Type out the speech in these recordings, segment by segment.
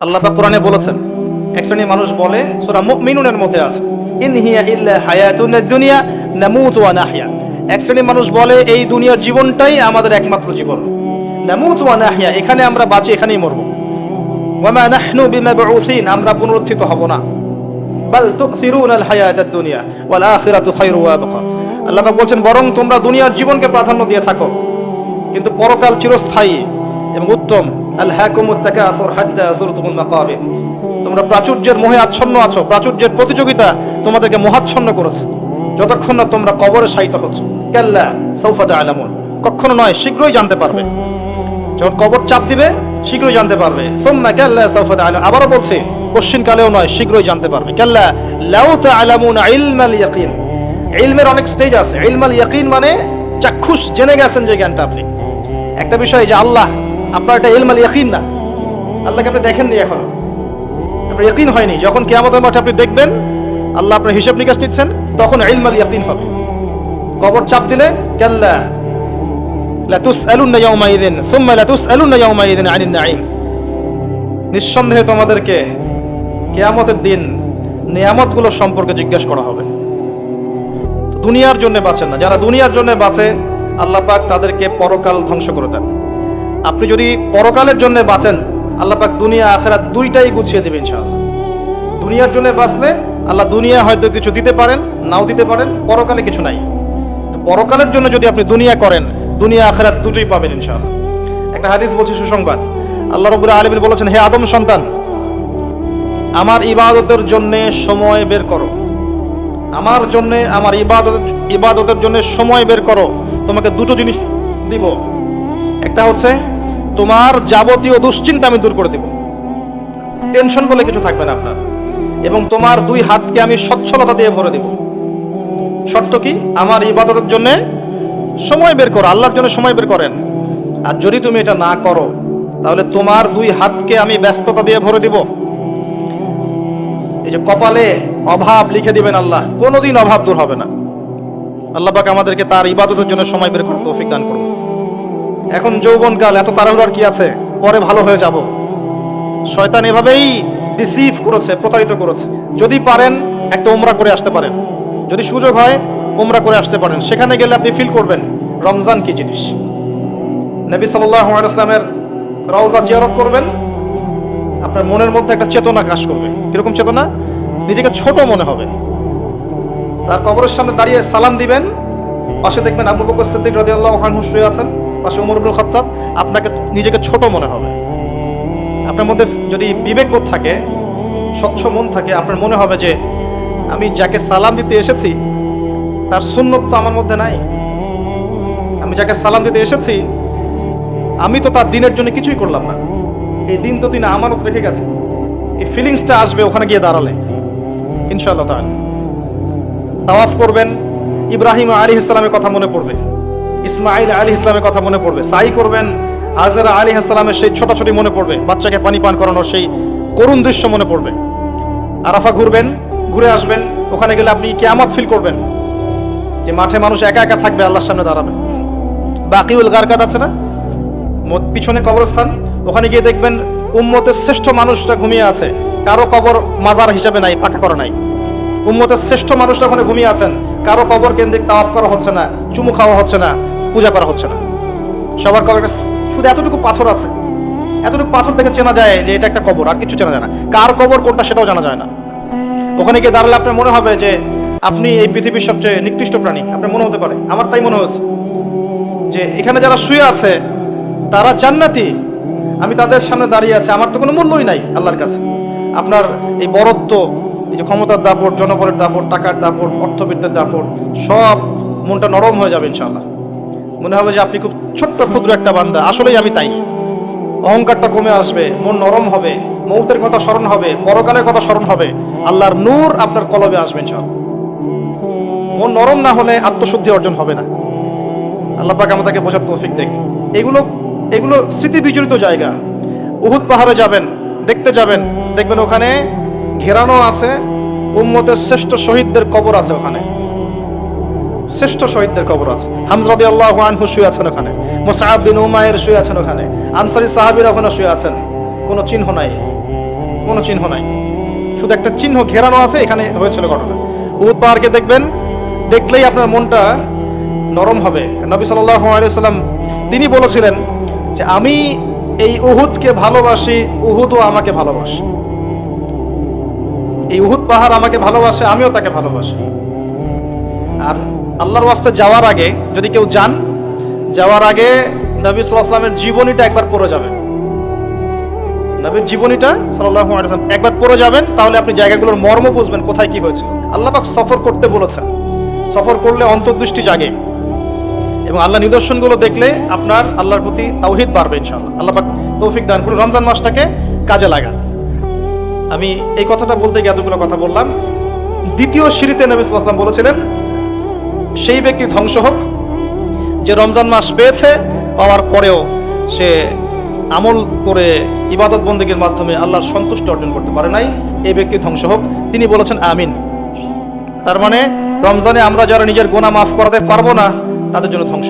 আল্লাহ পাক কোরআনে বলেছেন, এক শ্রেণির মানুষ বলে মুমিনুনের মধ্যে আছে, ইন হিয়া ইল্লা দুনিয়া, নামুতু ওয়া এক শ্রেণির মানুষ বলে, এই দুনিয়ার জীবনটাই আমাদের একমাত্র জীবন। নামুতু ওয়া এখানে আমরা বাঁচি, এখানেই মরব। ওয়া মা নাহনু বিমাবউসিন, আমরা পুনরুত্থিত হব না। বাল তুসিরুন আল হায়াতাদ দুনিয়া ওয়াল আখিরাতু খায়রু ওয়া আবকা। আল্লাহ পাক বলছেন, বরং তোমরা দুনিয়ার জীবনকে প্রাধান্য দিয়ে থাকো। কিন্তু পরকাল চিরস্থায়ী এবং উত্তম। তোমরা প্রাচুর্যের মোহে আচ্ছন্ন আছো, প্রাচুর্যের প্রতিযোগিতা তোমাদেরকে মোহাচ্ছন্ন করেছে। যতক্ষণ না তোমরা কবরে শায়িত হচ্ছ। কাল্লা সাউফা তাআলামুন। কখনো নয়, শীঘ্রই জানতে পারবে। যখন কবর চাপ দিবে, শীঘ্রই জানতে পারবে। সুম্মা তাআলাম আবারও বলছে, কোশ্চিন কালেও নয়, শীঘ্রই জানতে পারবে। তাআলামুন ইলমাল ইয়াকিন। ইলমের অনেক স্টেজ আছে। ইলমাল ইয়াকিন মানে চাক্ষুষ জেনে গেছেন যে জ্ঞানটা আপনি। একটা বিষয় যে আল্লাহ আপনার এটা ইলমাল ইয়াকিন না। আল্লাহকে আপনি দেখেননি এখন। আপনার ইয়াকিন হয়নি। যখন কিয়ামতের মাঠে আপনি দেখবেন, আল্লাহ আপনার হিসাব নিকাশ নিচ্ছেন, তখন ইলমাল ইয়াকিন হবে। কবর চাপ দিলে, কাল্লা লাতুসআলুন্না ইয়াওমাইযিন সুম্মা লাতুসআলুন্না ইয়াওমাইযিন আনিন নাঈম। নিঃসন্দেহে তোমাদেরকে কিয়ামতের দিন নিয়ামতগুলো সম্পর্কে জিজ্ঞাসা করা হবে। দুনিয়ার জন্য বাঁচেন না। যারা দুনিয়ার জন্য বাঁচে, আল্লাহ পাক তাদেরকে পরকাল ধ্বংস করে দেন। আপনি যদি পরকালের জন্য বাঁচেন, আল্লাহ পাক দুনিয়া আখেরাত দুইটাই গুছিয়ে দেবেন ইনশাআল্লাহ। দুনিয়ার জন্য বাঁচলে আল্লাহ দুনিয়া হয়তো কিছু দিতে পারেন, নাও দিতে পারেন, পরকালে কিছু নাই। তো পরকালের জন্য যদি আপনি দুনিয়া করেন, দুনিয়া আখেরাত দুটোই পাবেন ইনশাআল্লাহ। একটা হাদিস বলছে সুসংবাদ। আল্লাহ রবুল আলমিন বলেছেন, হে আদম সন্তান, আমার ইবাদতের জন্য সময় বের করো। আমার জন্য, আমার ইবাদত, ইবাদতের জন্য সময় বের করো। তোমাকে দুটো জিনিস দিব। একটা হচ্ছে তোমার যাবতীয় দুশ্চিন্তা আমি দূর করে দিব। টেনশন বলে কিছু থাকবে না আপনার। এবং তোমার দুই হাতকে আমি সচ্ছলতা দিয়ে ভরে দেব। শর্ত কি? আমার ইবাদতের জন্য সময় বের করো, আল্লাহর জন্য সময় বের করেন। আর যদি তুমি এটা না করো, তাহলে তোমার দুই হাতকে আমি ব্যস্ততা দিয়ে ভরে দিব। এই যে কপালে অভাব লিখে দিবেন আল্লাহ, কোনোদিন অভাব দূর হবে না। আল্লাহ পাক আমাদেরকে তার ইবাদতের জন্য সময় বের করতে তৌফিক দান করুন। এখন যৌবনকাল, এত তাড়াহুড়ার কি আছে? পরে ভালো হয়ে যাব। শয়তান এভাবেই ডিসিভ করেছে, প্রতারিত করেছে। যদি পারেন, একটা উমরা করে আসতে পারেন। যদি সুযোগ হয়, উমরা করে আসতে পারেন। সেখানে গেলে আপনি ফিল করবেন, রমজান কি জিনিস? নবী সাল্লাল্লাহু আলাইহি ওয়াসাল্লামের রওজা জিয়ারত করবেন, আপনার মনের মধ্যে একটা চেতনা কাজ করবে। কীরকম চেতনা? নিজেকে ছোট মনে হবে। তার কবরের সামনে দাঁড়িয়ে সালাম দিবেন পাশে দেখবেন আবু বকর সিদ্দিক রাদিয়াল্লাহু আনহু শুয়ে আছেন, পাশে ওমর ইবনুল খাত্তাব। আপনাকে নিজেকে ছোট মনে হবে। আপনার মধ্যে যদি বিবেকবোধ থাকে, স্বচ্ছ মন থাকে, আপনার মনে হবে যে আমি যাকে সালাম দিতে এসেছি, তার সুন্নত তো আমার মধ্যে নাই। আমি যাকে সালাম দিতে এসেছি, আমি তো তার দিনের জন্য কিছুই করলাম না। এই দিন তো তিনি আমানত রেখে গেছে। এই ফিলিংসটা আসবে ওখানে গিয়ে দাঁড়ালে। ইনশাআল্লাহ তাওয়াফ করবেন ইব্রাহিম আলী ইসলামের কথা মনে পড়বে। ইসমাইল আলী ইসলামের কথা মনে পড়বে। সাই করবেন, হাজারা আলী ইসলামের সেই ছোটাছুটি মনে পড়বে। বাচ্চাকে পানি পান করানোর সেই করুণ দৃশ্য মনে পড়বে। আরাফা ঘুরবেন, ঘুরে আসবেন। ওখানে গেলে আপনি কেয়ামত ফিল করবেন। যে মাঠে মানুষ একা একা থাকবে, আল্লাহর সামনে দাঁড়াবে। বাকিউল গারকাত আছে না? পিছনে কবরস্থান। ওখানে গিয়ে দেখবেন উম্মতের শ্রেষ্ঠ মানুষটা ঘুমিয়ে আছে। কারও কবর মাজার হিসাবে নাই পাকা করা নাই। উম্মতের শ্রেষ্ঠ মানুষটা ওখানে ঘুমিয়ে আছেন, কারও কবর কেন্দ্রিক তাওয়াফ করা হচ্ছে না, চুমু খাওয়া হচ্ছে না, পূজা করা হচ্ছে না। সবার কবর শুধু এতটুকু পাথর আছে। এতটুকু পাথর দেখে চেনা যায় যে এটা একটা কবর, আর কিছু চেনা যায় না। কার কবর, কোনটা সেটাও জানা যায় না। ওখানে গিয়ে দাঁড়ালে আপনার মনে হবে যে আপনি এই পৃথিবীর সবচেয়ে নিকৃষ্ট প্রাণী। আপনার মনে হতে পারে। আমার তাই মনে হয়েছে যে এখানে যারা শুয়ে আছে, তারা জান্নাতি। আমি তাদের সামনে দাঁড়িয়ে আছি। আমার তো কোনো মূল্যই নাই আল্লাহর কাছে। আপনার এই বরত্ব এই যে ক্ষমতার দাপট জনবলের দাপট, টাকার দাপট অর্থবিদ্যার দাপট, সব মনটা নরম হয়ে যাবে ইনশাআল্লাহ। মনে হবে যে আপনি খুব ছোট্ট, ক্ষুদ্র একটা বান্দা। আসলেই আমি তাই। অহংকারটা কমে আসবে, মন নরম হবে, মৌতের কথা স্মরণ হবে, পরকালের কথা স্মরণ হবে, আল্লাহর নূর আপনার কলবে আসবে ইনশাআল্লাহ। মন নরম না হলে আত্মশুদ্ধি অর্জন হবে না। আল্লাহ পাক আমাদেরকে বোঝার তৌফিক দেখ এগুলো এগুলো স্মৃতি বিজড়িত জায়গা। উহুদ পাহাড়ে যাবেন, দেখতে যাবেন, দেখবেন ওখানে ঘেরানো আছে। উম্মতের শ্রেষ্ঠ শহীদদের কবর আছে ওখানে। শ্রেষ্ঠ শহীদদের কবর আছে। হামজরাদি আল্লাহ আনহু শুয়ে আছেন ওখানে। মোসাহাব বিন উমায়ের শুয়ে আছেন ওখানে। আনসারি সাহাবিরা ওখানে শুয়ে আছেন। কোনো চিহ্ন নাই। কোনো চিহ্ন নাই। শুধু একটা চিহ্ন ঘেরানো আছে, এখানে হয়েছিল ঘটনা। উহুদ পাহাড়কে দেখবেন, দেখলেই আপনার মনটা নরম হবে। নবী সাল্লাম তিনি বলেছিলেন যে, আমি এই উহুদকে ভালোবাসি, উহুদও আমাকে ভালোবাসে। এই উহুদ পাহাড় আমাকে ভালোবাসে, আমিও তাকে ভালোবাসি। আর আল্লাহর ওয়াস্তে যাওয়ার আগে, যদি কেউ যান, যাওয়ার আগে নবী সাল্লামের জীবনীটা একবার পড়ে যাবেন। নবীর জীবনীটা ওয়াসাল্লাম একবার পড়ে যাবেন, তাহলে আপনি জায়গাগুলোর মর্ম বুঝবেন কোথায় কি হয়েছে। আল্লাহ পাক সফর করতে বলেছেন। সফর করলে অন্তর্দৃষ্টি জাগে এবং আল্লাহ নিদর্শনগুলো দেখলে আপনার আল্লাহর প্রতি তাওহিদ বাড়বে ইনশাআল্লাহ। আল্লাহ পাক তৌফিক দান করে রমজান মাসটাকে কাজে লাগান। আমি এই কথাটা বলতে গিয়ে এতগুলো কথা বললাম। দ্বিতীয় সিঁড়িতে নবী ওয়াসাল্লাম বলেছিলেন, সেই ব্যক্তি ধ্বংস হোক, যে রমজান মাস পেয়েছে, পাওয়ার পরেও সে আমল করে ইবাদত বন্দীগীর মাধ্যমে আল্লাহর সন্তুষ্ট অর্জন করতে পারে নাই, এই ব্যক্তি ধ্বংস হোক। তিনি বলেছেন, আমিন। তার মানে রমজানে আমরা যারা নিজের গোনা মাফ করাতে পারব না, তাদের জন্য ধ্বংস।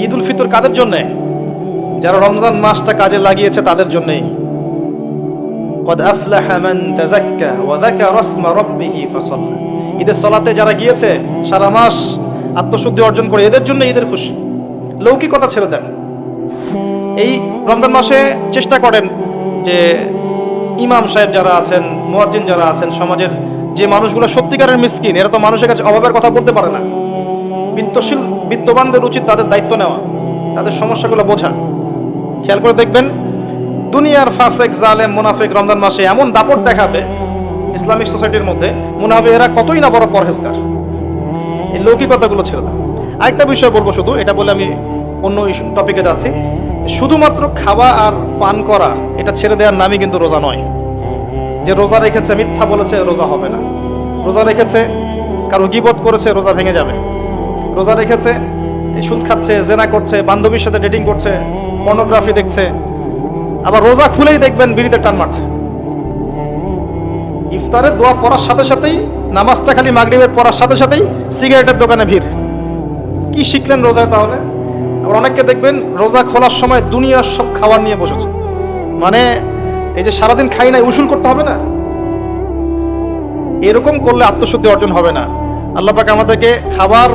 ঈদ উল ফিতর কাদের জন্যে? যারা রমজান মাসটা কাজে লাগিয়েছে, তাদের জন্যই। قد أفلح من تزكى وذكر اسم ربه فصلى ঈদের সলাতে যারা গিয়েছে সারা মাস আত্মশুদ্ধি অর্জন করে এদের জন্য ঈদের খুশি লৌকিকতা ছেড়ে দেন এই রমজান মাসে চেষ্টা করেন যে ইমাম সাহেব যারা আছেন মুয়াজ্জিন যারা আছেন সমাজের যে মানুষগুলো সত্যিকারের মিসকিন এরা তো মানুষের কাছে অভাবের কথা বলতে পারে না বিত্তশীল বিত্তবানদের উচিত তাদের দায়িত্ব নেওয়া তাদের সমস্যাগুলো বোঝা খেয়াল করে দেখবেন দুনিয়ার ফাসেক, জালেম, মুনাফিক রমজান মাসে এমন দাপট দেখাবে ইসলামিক সোসাইটির মধ্যে, মনে হবে এরা কতই না বড় পরহেজগার। এই লৌকিকতাগুলো ছেড়ে দেয় আরেকটা বিষয় বলব শুধু, এটা বলে আমি অন্য টপিকে যাচ্ছি। শুধুমাত্র খাওয়া আর পান করা, এটা ছেড়ে দেওয়ার নামই কিন্তু রোজা নয়। যে রোজা রেখেছে, মিথ্যা বলেছে, রোজা হবে না। রোজা রেখেছে, কারও গিবত করেছে, রোজা ভেঙে যাবে। রোজা রেখেছে সুদ খাচ্ছে, জেনা করছে, বান্ধবীর সাথে ডেটিং করছে পর্নোগ্রাফি দেখছে আবার রোজা খুলেই দেখবেন বিড়িতে টান মারছে। ইফতারের দোয়া পড়ার সাথে সাথেই, নামাজটা খালি মাগরিবের পড়ার সাথে সাথেই সিগারেটের দোকানে ভিড়। কি শিখলেন রোজায় তাহলে? আবার অনেককে দেখবেন রোজা খোলার সময় দুনিয়ার সব খাবার নিয়ে বসেছে। মানে এই যে সারাদিন খাই নাই, উসুল করতে হবে না? এরকম করলে আত্মশুদ্ধি অর্জন হবে না। আল্লাহ পাক আমাদেরকে খাবার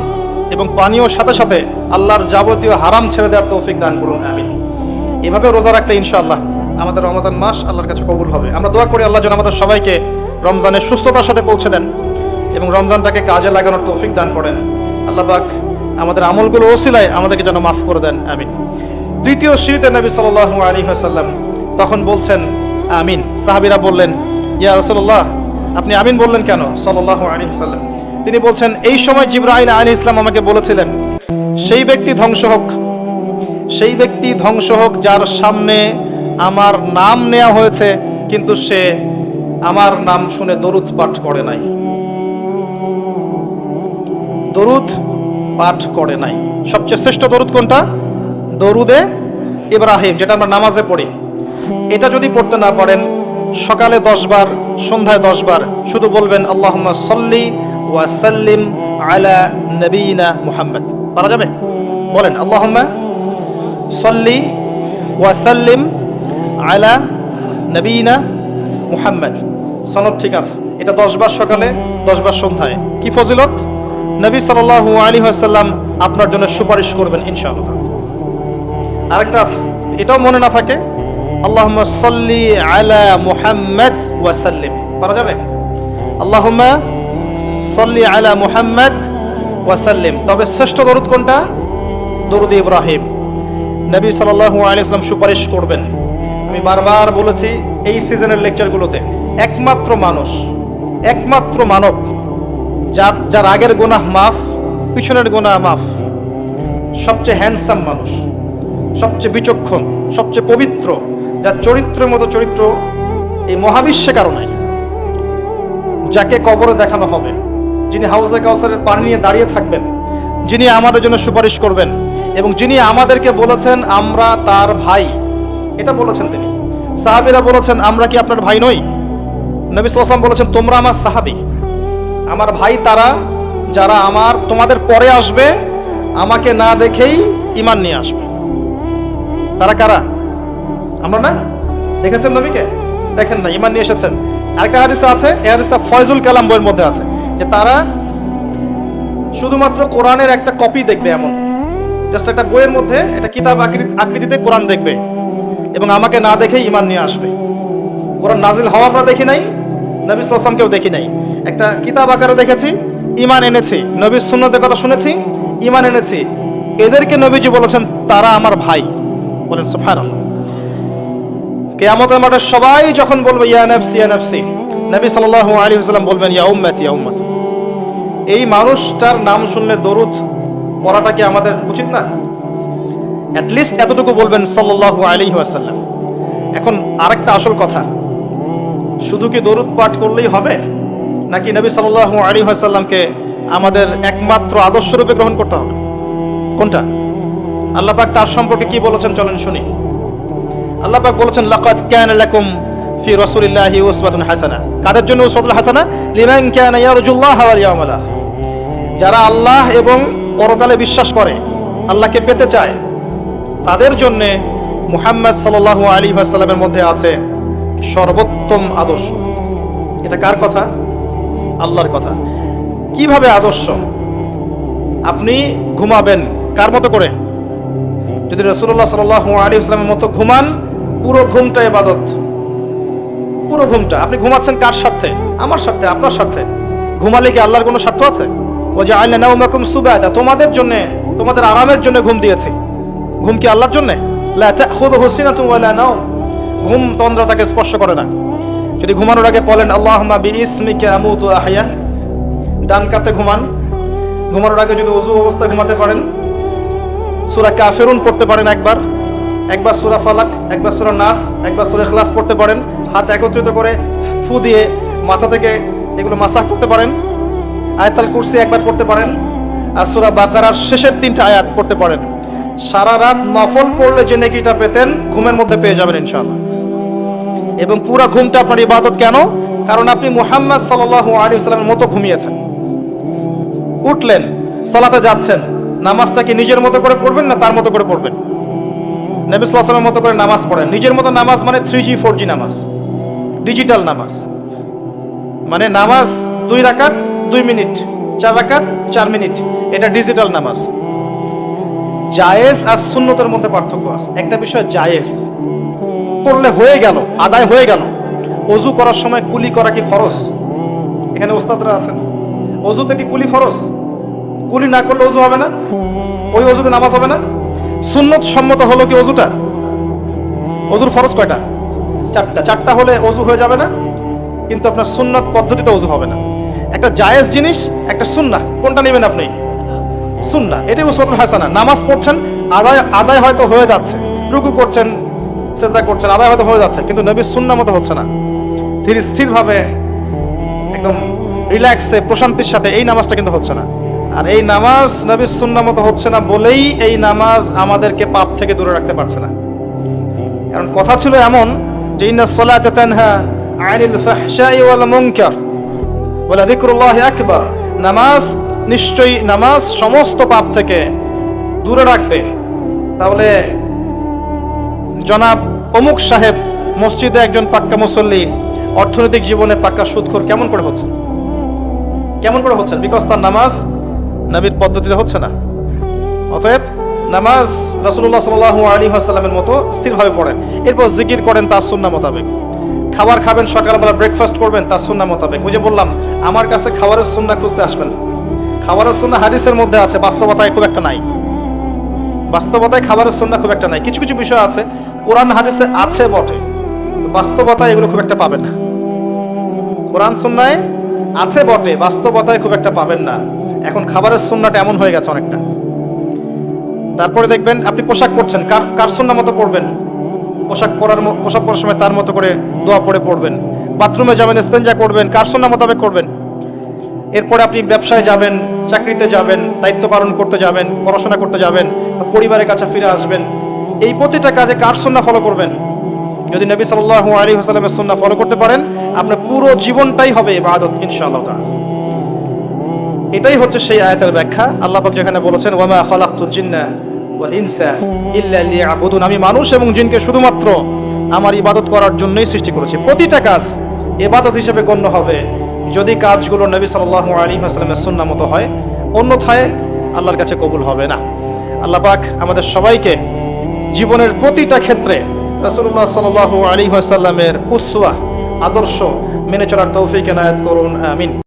এবং পানীয় সাথে সাথে আল্লাহর যাবতীয় হারাম ছেড়ে দেওয়ার তৌফিক দান করুন আমি এভাবে রোজা রাখলে ইনশাআল্লাহ আমাদের রমজান মাস আল্লাহর কাছে কবুল হবে। আমরা দোয়া করি আল্লাহ যেন আমাদের সবাইকে রমজানের সুস্থতার সাথে পৌঁছে দেন এবং রমজানটাকে কাজে লাগানোর তৌফিক দান করেন। আল্লাহ পাক আমাদের আমলগুলো ওসিলায় আমাদেরকে যেন মাফ করে দেন। আমিন। তৃতীয় সিঁড়িতে নবী সাল্লাল্লাহু আলাইহি ওয়াসাল্লাম তখন বলছেন, আমিন। সাহাবীরা বললেন, ইয়া রাসূলুল্লাহ, আপনি আমিন বললেন কেন? সাল্লাল্লাহু আলাইহি ওয়াসাল্লাম। তিনি বলছেন, এই সময় জিব্রাইল আলাইহিস ইসলাম আমাকে বলেছিলেন, সেই ব্যক্তি ধ্বংস হোক সেই ব্যক্তি ধ্বংস হোক যার সামনে আমার নাম নেওয়া হয়েছে, কিন্তু সে আমার নাম শুনে দরুদ পাঠ করে নাই। দরুদ পাঠ করে নাই। সবচেয়ে শ্রেষ্ঠ দরুদ কোনটা? দরুদে ইব্রাহিম, যেটা আমরা নামাজে পড়ি। এটা যদি পড়তে না পারেন, সকালে দশ বার, সন্ধ্যায় দশ বার শুধু বলবেন আল্লাহ সল্লি ওয়াসাল্লিম আলা নবীনা মুহাম্মদ। পারা যাবে? বলেন, আল্লাহুম্মা সল্লি ওয়াসাল্লিম আলা নবীনা মুহাম্মদ। সনদ ঠিক আছে। এটা দশ বার সকালে, দশ বার সন্ধ্যায়। কি ফজিলত? নবী সাল্লাল্লাহু আলী আসাল্লাম আপনার জন্য সুপারিশ করবেন ইনশাআল্লাহ। আরেকটা আছে। এটাও মনে না থাকে, আল্লাহুম্মা সল্লি আলা মুহাম্মদ ওয়াসাল্লিম পারা যাবে? আল্লাহুম্মা সল্লি আলা মুহাম্মদ ওয়াসাল্লিম তবে শ্রেষ্ঠ দরুদ কোনটা? দরুদ ইব্রাহিম। নবী সাল্লাল্লাহু আলাইহি সুপারিশ করবেন। আমি বারবার বলেছি, এই সিজনের লেকচারগুলোতে একমাত্র মানুষ, একমাত্র মানব, যার যার আগের গোনাহ মাফ, পিছনের গোনাহ মাফ, সবচেয়ে হ্যান্ডসাম মানুষ, সবচেয়ে বিচক্ষণ, সবচেয়ে পবিত্র, যার চরিত্রের মতো চরিত্র এই মহাবিশ্বে কারও নাই, যাকে কবরে দেখানো হবে, যিনি হাউজে কাউসারের পানি নিয়ে দাঁড়িয়ে থাকবেন, যিনি আমাদের জন্য সুপারিশ করবেন এবং যিনি আমাদেরকে বলেছেন, আমরা তার ভাই। এটা বলেছেন তিনি। সাহাবিরা বলেছেন, আমরা কি আপনার ভাই নই? নবী সাল্লাম বলেছেন, তোমরা আমার সাহাবি। আমার ভাই তারা, যারা আমার, তোমাদের পরে আসবে, আমাকে না দেখেই ইমান নিয়ে আসবে। তারা কারা? আমরা না? দেখেছেন নবীকে? দেখেন না ইমান নিয়ে এসেছেন। আরেকটা হাদিসে আছে এ হাদিসটা ফয়জুল কালাম বইয়ের মধ্যে আছে, যে তারা শুধুমাত্র কোরআনের একটা কপি দেখবে এমন। জাস্ট একটা বইয়ের মধ্যে একটা কিতাব আকৃতিতে কোরআন দেখবে এবং আমাকে না দেখে ইমান নিয়ে আসবে। কোরআন নাজিল হওয়া আমরা দেখি নাই, নবী সাল্লামকেও দেখি নাই। একটা কিতাব আকারে দেখেছি ইমান এনেছি, নবীর সুন্নতের কথা শুনেছি ইমান এনেছি। এদেরকে নবীজি বলেছেন, তারা আমার ভাই। বলেন, সুবহানাল্লাহ। কেয়ামতের মাঠে সবাই যখন বলবে, ইয়া নাফসি ইয়া নাফসি, নবী সাল্লাল্লাহু আলাইহি ওয়াসাল্লাম বলবেন, ইয়া উম্মতি ইয়া উম্মতি। এই মানুষটার নাম শুনলে দরুদ পড়াটা কি আমাদের উচিত না? অ্যাট লিস্ট এতটুকু বলবেন সাল্লাল্লাহু আলাইহি ওয়াসাল্লাম। এখন আরেকটা আসল কথা। শুধু কি দরুদ পাঠ করলেই হবে? নাকি নবী সাল্লাল্লাহু আলাইহি ওয়াসাল্লামকে আমাদের একমাত্র আদর্শ রূপে গ্রহণ করতে হবে? কোনটা? আল্লাহ পাক তার সম্পর্কে কি বলেছেন চলেন শুনি। আল্লাহ পাক বলেছেন, লাকাদ কানা লাকুম ফি রাসূলিল্লাহি উসওয়াতুন হাসানা। কাদের জন্য উসওয়াতুল হাসানা? লিমান কানা ইয়ারজুল্লাহ ওয়াল ইয়াউমাল আখির। যারা আল্লাহ এবং পরকালে বিশ্বাস করে, আল্লাহকে পেতে চায়। তাদের জন্য মুহাম্মদ সাল্লাল্লাহু আলাইহি ওয়াসাল্লামের মধ্যে আছে সর্বোত্তম আদর্শ। এটা কার কথা? আল্লাহর কথা। কীভাবে আদর্শ? আপনি ঘুমাবেন কার মতো করে? যদি রসুল্লাহ সাল আলী ইসলামের মতো ঘুমান, পুরো ঘুমটা এবাদত পুরো ঘুমটা। আপনি ঘুমাচ্ছেন কার স্বার্থে? আমার স্বার্থে, আপনার স্বার্থে। ঘুমালে কি আল্লাহর কোনো স্বার্থ আছে? তোমাদের জন্য, তোমাদের আরামের জন্য ঘুম দিয়েছি। ঘুম কি আল্লাহর জন্য? ঘুম তন্দ্রা তাকে স্পর্শ করে না। যদি ঘুমানোর আগে বলেন আহয়া ডান কাতে ঘুমান। ঘুমানোর আগে যদি ওযু অবস্থায় ঘুমাতে পারেন, সূরা কাফিরুন পড়তে পারেন একবার। একবার সুরা ফালাক, একবার সুরা নাস, একবার সূরা খ্লাস পড়তে পারেন। হাত একত্রিত করে ফু দিয়ে মাথা থেকে এগুলো মাসাহ করতে পারেন। আয়াতুল কুরসি একবার পড়তে পারেন আর সূরা বাকারার শেষের তিনটা আয়াত পড়তে পারেন। সারা রাত নফল পড়লে যে নেকিটা পেতেন, ঘুমের মধ্যে পেয়ে যাবেন ইনশাআল্লাহ। এবং পুরা ঘুমটা আপনার ইবাদত কেন? কারণ আপনি মুহাম্মদ সাল্লাল্লাহু আলাইহি ওয়াসাল্লামের মতো ঘুমিয়েছেন। উঠলেন, সালাতে যাচ্ছেন, নামাজটা কি নিজের মতো করে পড়বেন না তার মতো করে পড়বেন? নবী সাল্লামের মতো করে নামাজ পড়েন। নিজের মতো নামাজ মানে থ্রি জি, ফোর জি নামাজ। ডিজিটাল নামাজ। মানে নামাজ দুই রাকাত দুই মিনিট, চার রাকাত, চার মিনিট। এটা ডিজিটাল নামাজ। জায়েজ আর সুন্নতের মধ্যে পার্থক্য আছে। একটা বিষয় জায়েজ। করলে হয়ে গেল, আদায় হয়ে গেল। অজু করার সময় কুলি করা কি ফরজ? এখানে ওস্তাদরা আছেন। অজুতে কি কুলি ফরজ? কুলি না করলে অজু হবে না? ওই অজুতে নামাজ হবে না? সুন্নত সম্মত হলো কি অজুটা? অজুর ফরজ কয়টা? চারটা। চারটা হলে অজু হয়ে যাবে না, কিন্তু আপনার সুন্নত পদ্ধতিতে অজু হবে না। একটা জায়েজ জিনিস, একটা সুন্না কোনটা নেবেন আপনি? সুন্না এটাই উসমাতুল হাসানা। নামাজ পড়ছেন, আদায় আদায় হয়তো হয়ে যাচ্ছে। রুকু করছেন চেষ্টা করছেন, আদায় হয়তো হয়ে যাচ্ছে, কিন্তু নবীর সুন্না মতো হচ্ছে না। ধীর স্থিরভাবে, একদম রিল্যাক্সে, প্রশান্তির সাথে এই নামাজটা কিন্তু হচ্ছে না। আর এই নামাজ নবীর সুন্না মতো হচ্ছে না বলেই এই নামাজ আমাদেরকে পাপ থেকে দূরে রাখতে পারছে না। কারণ কথা ছিল এমন যে, ইন্না সলাতা তানহা আনিল ফাহশাই ওয়াল মুনকার। ওয়ালা যিকরুল্লাহি আকবার। নামাজ, নিশ্চয়ই নামাজ সমস্ত পাপ থেকে দূরে রাখবে। তাহলে জনাব অমুক সাহেব মসজিদে একজন পাক্কা মুসল্লি অর্থনৈতিক জীবনে পাক্কা সুদখোর কেমন করে হচ্ছে? কেমন করে হচ্ছেন বিকজ তার নামাজ নবীর পদ্ধতিতে হচ্ছে না। অতএব নামাজ রাসূলুল্লাহ সাল্লাল্লাহু আলাইহি ওয়াসাল্লামের মতো স্থিরভাবে পড়েন। এরপর জিকির করেন তার সুন্নাহ মোতাবেক। খাবার খাবেন, সকালবেলা ব্রেকফাস্ট করবেন, তার সুন্নাহ মোতাবেক। ওই যে বললাম, আমার কাছে খাবারের সুন্না খুঁজতে আসবেন। খাবারের সুন্না হাদিসের মধ্যে আছে, বাস্তবতায় খুব একটা নাই। বাস্তবতায় খাবারের সুন্না খুব একটা নাই। কিছু কিছু বিষয় আছে, কোরআন হাদিসে আছে বটে বাস্তবতায় এগুলো খুব একটা পাবেন না। কোরআন সুন্নায় আছে বটে, বাস্তবতায় খুব একটা পাবেন না। এখন খাবারের সুন্নাটা এমন হয়ে গেছে অনেকটা। তারপরে দেখবেন, আপনি পোশাক পরছেন, কার কার সুন্না মতো পড়বেন পোশাক পরার পোশাক পরার সময় তার মতো করে দোয়া পড়ে পড়বেন। বাথরুমে যাবেন, স্তেঞ্জা করবেন কার সুন্না মোতাবেক করবেন। এরপরে আপনি ব্যবসায় যাবেন, চাকরিতে যাবেন, দায়িত্ব পালন করতে যাবেন, পড়াশোনা করতে যাবেন, পরিবারের কাছে ফিরে আসবেন। এই প্রতিটা কাজে কার সুন্না ফলো করবেন। যদি নবী সাল্লাল্লাহু আলাইহি ওয়াসাল্লামের সুন্না ফলো করতে পারেন, আপনার পুরো জীবনটাই হবে ইবাদত, ইনশাআল্লাহ এটাই হচ্ছে সেই আয়াতের ব্যাখ্যা। আল্লাহ যেখানে বলেছেন ওয়ামা খালাকতুল জিন্না আমি মানুষ এবং জিনকে শুধুমাত্র আমার ইবাদত করার জন্যই সৃষ্টি করেছি। প্রতিটা কাজ ইবাদত হিসেবে গণ্য হবে। যদি কাজগুলো নবী সাল্লাল্লাহু আলাইহি ওয়াসাল্লামের সুন্নাহ মতো হয়, অন্যথায় আল্লাহর কাছে কবুল হবে না। আল্লাহ পাক আমাদের সবাইকে জীবনের প্রতিটা ক্ষেত্রে রাসূলুল্লাহ সাল্লাল্লাহু আলাইহি ওয়াসাল্লামের উসওয়া আদর্শ মেনে চলার তৌফিক এনায়েত করুন। আমিন।